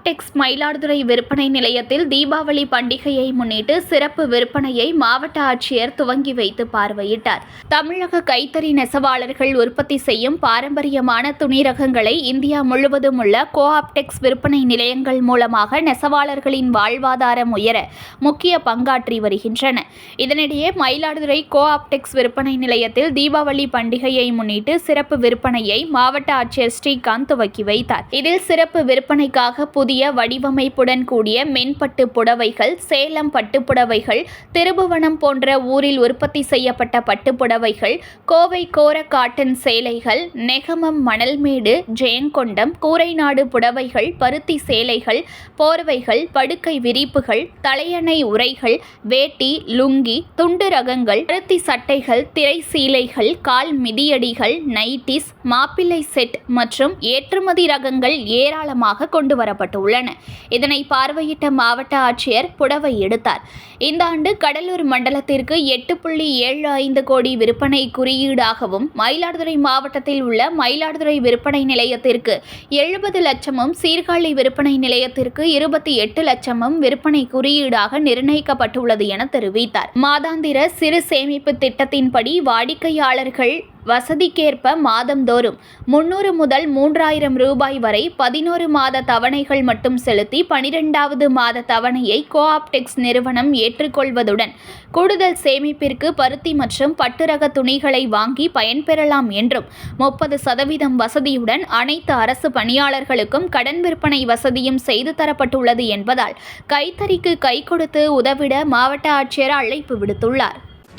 ஆப்டெக்ஸ் மயிலாடுதுறை விற்பனை நிலையத்தில் தீபாவளி பண்டிகையை முன்னிட்டு சிறப்பு விற்பனையை மாவட்ட ஆட்சியர் துவங்கி வைத்து பார்வையிட்டார். தமிழக கைத்தறி நெசவாளர்கள் உற்பத்தி செய்யும் பாரம்பரியமான துணி ரகங்களை இந்தியா முழுவதும் உள்ள கோஆப்டெக்ஸ் விற்பனை நிலையங்கள் மூலமாக நெசவாளர்களின் வாழ்வாதாரம் உயர முக்கிய பங்காற்றி வருகின்றன. இதனிடையே மயிலாடுதுறை கோ ஆப்டெக்ஸ் விற்பனை நிலையத்தில் தீபாவளி பண்டிகையை முன்னிட்டு சிறப்பு விற்பனையை மாவட்ட ஆட்சியர் ஸ்ரீகாந்த் துவக்கி வைத்தார். இதில் சிறப்பு விற்பனைக்காக புதிய வடிவமைப்புடன் கூடிய மென்பட்டு புடவைகள் சேலம் பட்டுப்புடவைகள் திருபுவனம் போன்ற ஊரில் உற்பத்தி செய்யப்பட்ட பட்டுப்புடவைகள் கோவை கோர காட்டன் சேலைகள் நெகமம் மணல்மேடு ஜெயங்கொண்டம் கூரைநாடு புடவைகள் பருத்தி சேலைகள் போர்வைகள் படுக்கை விரிப்புகள் தலையணை உரைகள் வேட்டி லுங்கி துண்டு ரகங்கள் பருத்தி சட்டைகள் திரை சீலைகள் கால் மிதியடிகள் நைட்டிஸ் மாப்பிள்ளை செட் மற்றும் ஏற்றுமதி ரகங்கள் ஏராளமாக கொண்டு உள்ளன. இதனை பார்வையிட்ட மாவட்ட ஆட்சியர் புடவை எடுத்தார். இந்த ஆண்டு கடலூர் மண்டலத்திற்கு எட்டு புள்ளி ஏழு ஐந்து கோடி விற்பனை குறியீடாகவும் மயிலாடுதுறை மாவட்டத்தில் உள்ள மயிலாடுதுறை விற்பனை நிலையத்திற்கு எழுபது லட்சமும் சீர்காழி விற்பனை நிலையத்திற்கு இருபத்தி எட்டு லட்சமும் விற்பனை குறியீடாக நிர்ணயிக்கப்பட்டுள்ளது என தெரிவித்தார். மாதாந்திர சிறு சேமிப்பு திட்டத்தின்படி வாடிக்கையாளர்கள் வசதிக்கேற்ப மாதந்தோறும் முன்னூறு முதல் மூன்றாயிரம் ரூபாய் வரை பதினோரு மாத தவணைகள் மட்டும் செலுத்தி பனிரெண்டாவது மாத தவணையை கோஆப்டெக்ஸ் நிறுவனம் ஏற்றுக்கொள்வதுடன் கூடுதல் சேமிப்பிற்கு பருத்தி மற்றும் பட்டுரக துணிகளை வாங்கி பயன்பெறலாம் என்றும் முப்பது சதவீதம் வசதியுடன் அனைத்து அரசு பணியாளர்களுக்கும் கடன் விற்பனை வசதியும் செய்து தரப்பட்டுள்ளது என்பதால் கைத்தறிக்கு கை கொடுத்து உதவிட மாவட்ட ஆட்சியர் அழைப்பு விடுத்துள்ளார்.